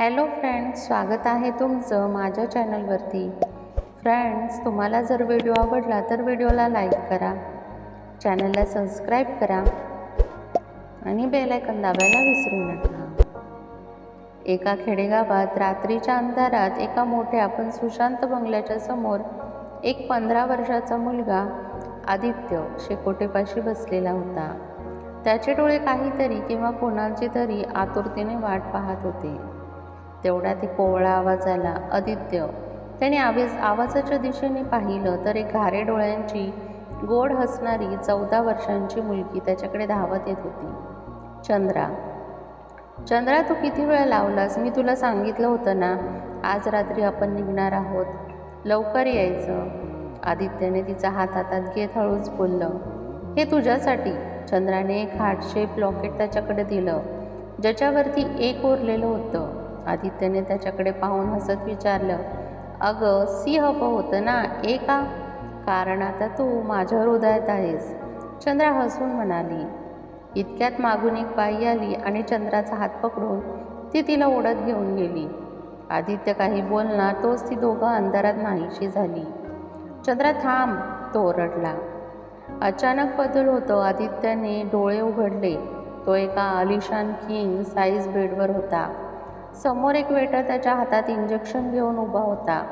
Hello friends स्वागत आहे तुमचं माझ्या चॅनलवरती. फ्रेंड्स तुम्हाला जर व्हिडिओ आवडला तर व्हिडिओला लाईक करा चॅनलला सबस्क्राईब करा आणि बेलायकन दाबायला विसरू नका. एका खेडेगावात रात्रीच्या अंधारात एका मोठ्या पण सुशांत बंगल्याच्या समोर एक पंधरा वर्षाचा मुलगा आदित्य शेकोटेपाशी बसलेला होता. त्याचे डोळे काहीतरी किंवा कोणाची तरी आतुरतेने वाट पाहत होते. तेवढ्यात एक कोवळा आवाज आला आदित्य त्याने आवाज आवाजाच्या दिशेने पाहिलं तर एक घारे डोळ्यांची गोड हसणारी चौदा वर्षांची मुलगी त्याच्याकडे धावत येत होती. चंद्रा चंद्रा तू किती वेळ लावलास? मी तुला सांगितलं होतं ना आज रात्री आपण निघणार आहोत. लवकर यायचं. आदित्यने तिचा हात हातात घेत हळूच बोललं हे तुझ्यासाठी. चंद्राने एक हार्ट शेप लॉकेट त्याच्याकडे दिलं ज्याच्यावरती एक ओरलेलं होतं. आदित्यने त्याच्याकडे पाहून हसत विचारलं अगं सी हवं होतं ना ए का? कारण आता तू माझ्या हृदयात आहेस. चंद्रा हसून म्हणाली इतक्यात मागून एक बाई आली आणि चंद्राचा हात पकडून ती तिला ओढत घेऊन गेली. आदित्य काही बोलणार तोच ती दोघं अंधारात नाहीशी झाली. चंद्रा थांब तो ओरडला. अचानक बदल होतो. आदित्यने डोळे उघडले. तो एका आलिशान किंग साईज बेडवर होता. समोर एक वेटर त्याच्या हातात इंजेक्शन घेऊन उभा होता.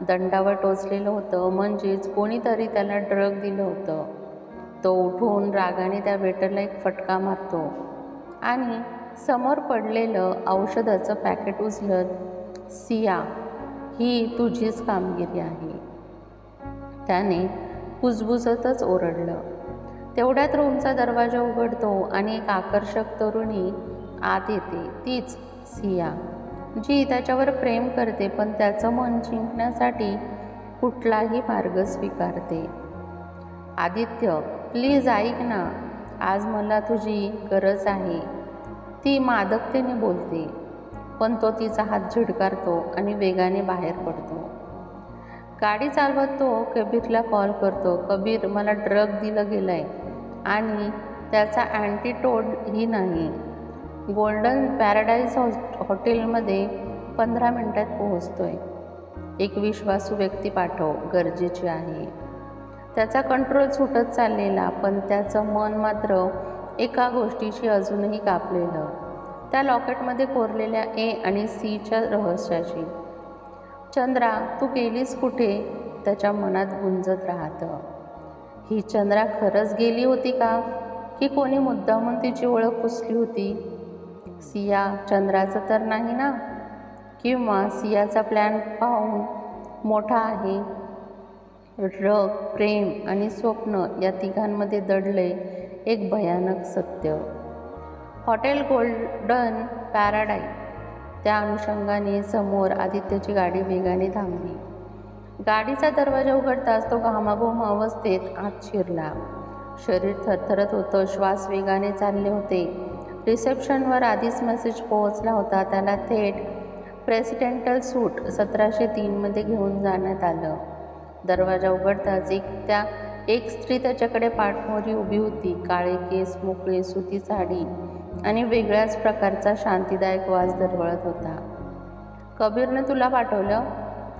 दंडावर टोचलेलं होतं म्हणजेच कोणीतरी त्याला ड्रग दिलं होतं. तो उठून रागाने त्या वेटरला एक फटका मारतो आणि समोर पडलेलं औषधाचं पॅकेट उचलत सिया ही तुझीच कामगिरी आहे. त्याने कुजबुजतच ओरडलं. तेवढ्यात रूमचा दरवाजा उघडतो आणि एक आकर्षक तरुणी आत येते. तीच सिया जी त्याच्यावर प्रेम करते पण त्याचं मन जिंकण्यासाठी कुठलाही मार्ग स्वीकारते. आदित्य प्लीज ऐक ना आज मला तुझी गरज आहे. ती मादकतेने बोलते पण तो तिचा हात झिडकारतो आणि वेगाने बाहेर पडतो. गाडी चालवत तो कबीरला कॉल करतो कबीर मला ड्रग दिलं गेलं आहे आणि त्याचा अँटीटोड ही नाही. गोल्डन पॅराडाईज हॉ हॉटेलमध्ये पंधरा मिनटात पोहोचतो आहे एक विश्वासू व्यक्ती पाठव गरजेची आहे. त्याचा कंट्रोल सुटत चाललेला पण त्याचं मन मात्र एका गोष्टीशी अजूनही कापलेलं. त्या लॉकेटमध्ये कोरलेल्या ए आणि सीच्या रहस्याशी. चंद्रा तू गेलीस कुठे? त्याच्या मनात गुंजत राहतं. ही चंद्रा खरंच गेली होती का? की कोणी मुद्दामून तिची ओळख पुसली होती? सिया चंद्राचं तर नाही ना? किंवा सियाचा प्लॅन पाहून मोठा आहे? रग प्रेम आणि स्वप्न या तिघांमध्ये दडले एक भयानक सत्य. Hotel Golden Paradise. त्या अनुषंगाने समोर आदित्यची गाडी वेगाने थांबली. गाडीचा दरवाजा उघडताच तो घामाघूम अवस्थेत आत शिरला. शरीर थरथरत होतं. श्वास वेगाने चालले होते. रिसेप्शनवर आधीच मेसेज पोहोचला होता. त्याला थेट प्रेसिडेंटल सूट सतराशे तीनमध्ये घेऊन जाण्यात आलं. दरवाजा उघडताच एक त्या एक स्त्री त्याच्याकडे पाठमोरी उभी होती. काळे केस मोकळे सुती साडी आणि वेगळ्याच प्रकारचा शांतीदायक वास दरवळत होता. कबीरनं तुला पाठवलं?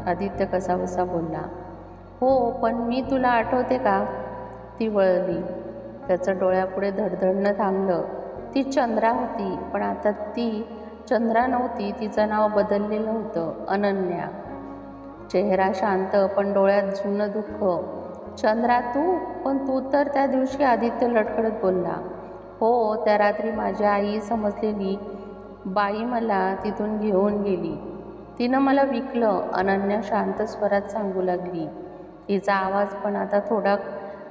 आदित्य कसाबसा बोलला. हो पण मी तुला आठवते का? ती वळली. त्याचं डोळ्यापुढे धडधडणं थांबलं. ती चंद्रा होती पण आता ती चंद्रा नव्हती तिचं नाव बदललेलं होतं अनन्या. चेहरा शांत पण डोळ्यात जुनं दुःख. चंद्रा तू? पण तू तर त्या दिवशी आदित्य लटकडत बोलला. हो त्या रात्री माझी आई समजलेली बाई मला तिथून घेऊन गेली. तिनं मला विकलं अनन्या शांत स्वरात सांगू लागली. तिचा आवाज पण आता थोडा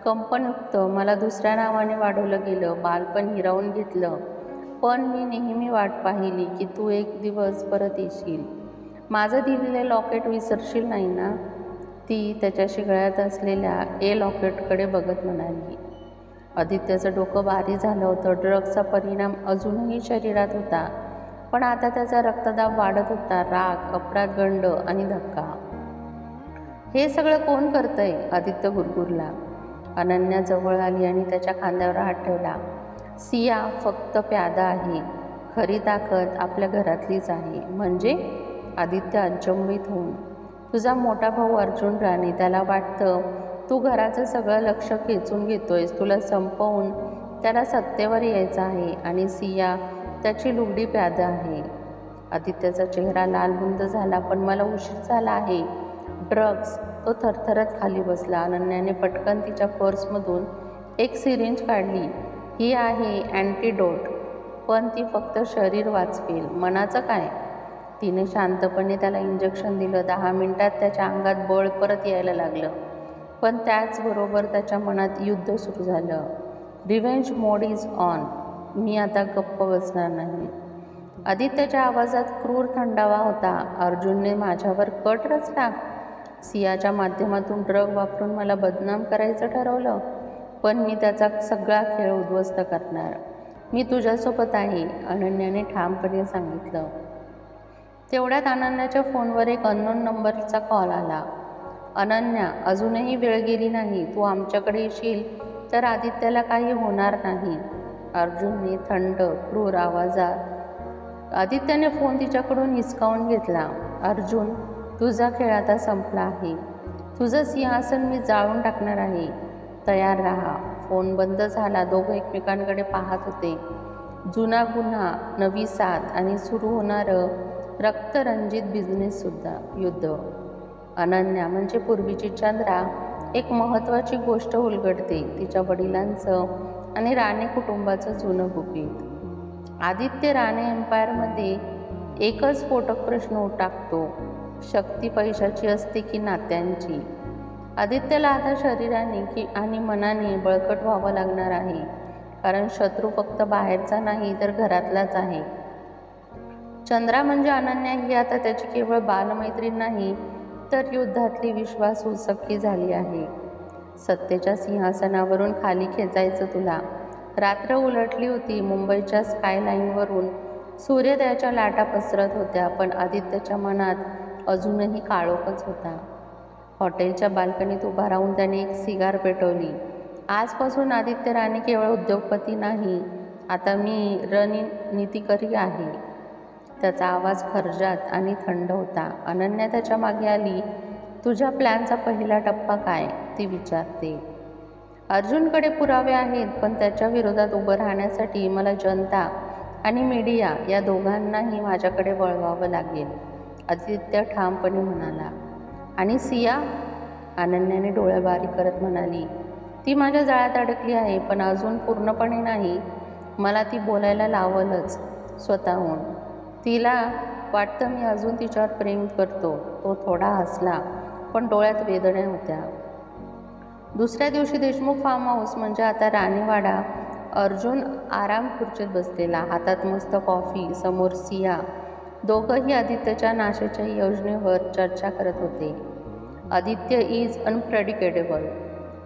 कंपनयुक्त मला दुसऱ्या नावाने वाढवलं गेलं. बालपण हिरावून घेतलं. पण मी नेहमी वाट पाहिली की तू एक दिवस परत येशील. माझं दिलेलं लॉकेट विसरशील नाही ना? ती त्याच्या शिगळ्यात असलेल्या ए लॉकेटकडे बघत म्हणाली. आदित्यचं डोकं भारी झालं होतं. ड्रग्सचा परिणाम अजूनही शरीरात होता. पण आता त्याचा रक्तदाब वाढत होता. राग अपराध गंड आणि धक्का. हे सगळं कोण करतंय? आदित्य गुरगुरला. अनन्या जवळ आली आणि त्याच्या खांद्यावर हात ठेवला. सिया फक्त प्यादा आहे. खरी ताकद आपल्या घरातलीच आहे. म्हणजे? आदित्य अचंबित होऊन. तुझा मोठा भाऊ अर्जुन राणे त्याला वाटतं तू घराचं सगळं लक्ष खेचून घेतोयस. तुला संपवून त्याला सत्तेवर यायचं आहे आणि सिया त्याची लुगडी प्यादा आहे. आदित्याचा चेहरा लालबुंद झाला पण मला उशीर झाला आहे. ड्रग्स तो थरथरत खाली बसला. अनन्याने पटकन तिच्या पर्समधून एक सिरिंज काढली. ही आहे अँटीडोट पण ती फक्त शरीर वाचवेल. मनाचं काय? तिने शांतपणे त्याला इंजेक्शन दिलं. दहा मिनिटात त्याच्या अंगात बळ परत यायला लागलं. पण त्याचबरोबर त्याच्या मनात युद्ध सुरू झालं. रिव्हेंज मोड इज ऑन मी आता गप्प बसणार नाही. आदित्यच्या आवाजात क्रूर थंडावा होता. अर्जुनने माझ्यावर कट रचला. सियाच्या माध्यमातून ड्रग वापरून मला बदनाम करायचं ठरवलं. पण मी त्याचा सगळा खेळ उद्ध्वस्त करणार. मी तुझ्यासोबत आहे अनन्याने ठामपणे सांगितलं. तेवढ्यात अनन्याच्या फोनवर एक अननोन नंबरचा कॉल आला. अनन्या अजूनही वेळ गेली नाही. तू आमच्याकडे येशील तर आदित्याला काही होणार नाही. अर्जुनने थंड क्रूर आवाजात आदित्याने फोन तिच्याकडून हिसकावून घेतला. अर्जुन तुझा खेळ आता संपला आहे. तुझं सिंहासन मी जाळून टाकणार आहे. तयार राहा. फोन बंद झाला दोघं एकमेकांकडे पाहत होते. जुना गुन्हा नवी साथ आणि सुरू होणारं रक्तरंजित बिझनेससुद्धा युद्ध. अनन्या म्हणजे पूर्वीची चंद्रा एक महत्त्वाची गोष्ट उलगडते तिच्या वडिलांचं आणि राणे कुटुंबाचं जुनं गुपित. आदित्य राणे एम्पायरमध्ये एकच स्फोटक प्रश्न टाकतो शक्ती पैशाची असते की नात्यांची? आदित्यला आता शरीराने की आणि मनाने बळकट व्हावं लागणार आहे. कारण शत्रू फक्त बाहेरचा नाही तर घरातलाच आहे. चंद्रा म्हणजे अनन्या ही आता त्याची केवळ बालमैत्रीण नाही तर युद्धातली विश्वास सख्खी झाली आहे. सत्तेच्या सिंहासनावरून खाली खेचायचं तुला. रात्र उलटली होती मुंबईच्या स्कायलाईनवरून सूर्योदयाच्या लाटा पसरत होत्या पण आदित्यच्या मनात अजूनही काळोखच होता. हॉटेलच्या बाल्कनीत उभा राहून त्याने एक सिगार पेटवली. आजपासून आदित्य राणे केवळ उद्योगपती नाही आता मी रणनीतिकरी आहे. त्याचा आवाज खर्जात आणि थंड होता. अनन्या त्याच्यामागे आली तुझ्या प्लॅनचा पहिला टप्पा काय? ती विचारते. अर्जुनकडे पुरावे आहेत पण त्याच्या विरोधात उभं राहण्यासाठी मला जनता आणि मीडिया या दोघांनाही माझ्याकडे वळवावं लागेल. आदित्य ठामपणे म्हणाला आणि सिया? अनन्याने डोळ्या बारीक करत म्हणाली ती माझ्या जाळ्यात अडकली आहे पण अजून पूर्णपणे नाही. मला ती बोलायला लावलंच स्वतःहून. तिला वाटतं मी अजून तिच्यावर प्रेम करतो. तो थोडा हसला पण डोळ्यात वेदण्या होत्या. दुसऱ्या दिवशी देशमुख फार्म हाऊस म्हणजे आता राणीवाडा अर्जुन आराम खुर्चीत बसलेला. हातात मस्त कॉफी समोर सिया. दोघंही आदित्यच्या नाशेच्या योजनेवर चर्चा करत होते. आदित्य इज अनप्रेडिकेटेबल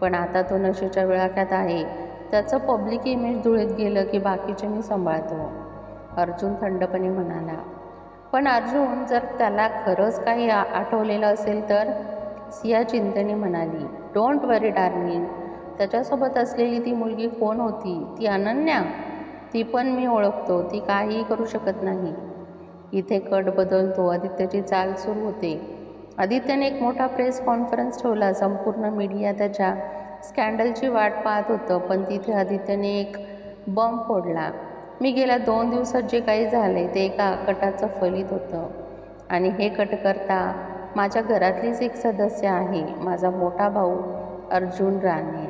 पण आता तो नशेच्या विळाख्यात आहे. त्याचं पब्लिक इमेज धुळीत गेलं की बाकीचे मी सांभाळतो अर्जुन थंडपणे म्हणाला. पण अर्जुन जर त्याला खरंच काही आठवलेलं असेल तर? सिया चिंतेने म्हणाली डोंट वरी डार्लिंग त्याच्यासोबत असलेली ती मुलगी कोण होती? ती अनन्या? ती पण मी ओळखतो. ती काहीही करू शकत नाही. इथे कट बदलतो. आदित्यची चाल सुरू होते. आदित्यने एक मोठा प्रेस कॉन्फरन्स ठेवला. संपूर्ण मीडिया त्याच्या स्कॅन्डलची वाट पाहत होतं. पण तिथे आदित्यने एक बॉम्ब फोडला. मी गेल्या दोन दिवसात जे काही झाले ते एका कटाचं फलित होतं. आणि हे कट करता माझ्या घरातलीच एक सदस्य आहे. माझा मोठा भाऊ अर्जुन राणे.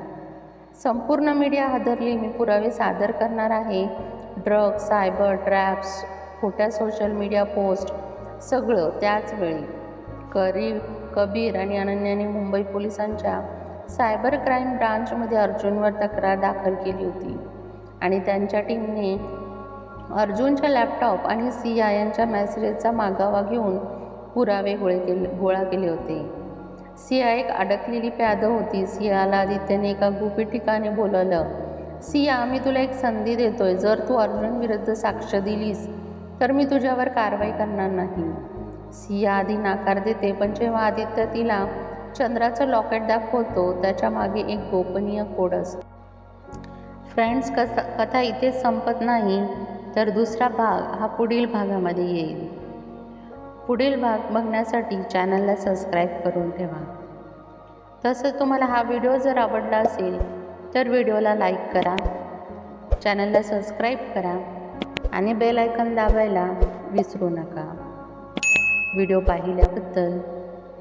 संपूर्ण मीडिया हादरली. मी पुरावे सादर करणार आहे. ड्रग सायबर ट्रॅप्स खोट्या सोशल मीडिया पोस्ट सगळं त्याच वेळी. करी कबीर आणि अनन्याने मुंबई पोलिसांच्या सायबर क्राईम ब्रांचमध्ये अर्जुनवर तक्रार दाखल केली होती. आणि त्यांच्या टीमने अर्जुनच्या लॅपटॉप आणि सिया यांच्या मॅसेजचा मागावा घेऊन पुरावे गोळे केले गोळा केले होते. सिया एक अडकलेली प्यादव होती. सियाला आदित्यने एका गुपित ठिकाणी बोलवलं सिया मी तुला एक संधी देतोय. जर तू अर्जुन विरुद्ध साक्ष दिलीस तर मी तुझ्यावर कारवाई करणार नाही. सिया आधी नाकार देते पण जेव्हा आदित्य तिला चंद्राचं लॉकेट दाखवतो त्याच्यामागे एक गोपनीय कोड असतो. फ्रेंड्स कसा कथा इथेच संपत नाही तर दुसरा भाग हा पुढील भागामध्ये येईल. पुढील भाग बघण्यासाठी चॅनलला सबस्क्राईब करून ठेवा. तसंच तुम्हाला हा व्हिडिओ जर आवडला असेल तर व्हिडिओला लाईक करा. चॅनलला सबस्क्राईब करा. आणि बेल आयकन दाबायला विसरू नका. व्हिडिओ पाहिल्याबद्दल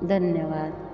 धन्यवाद.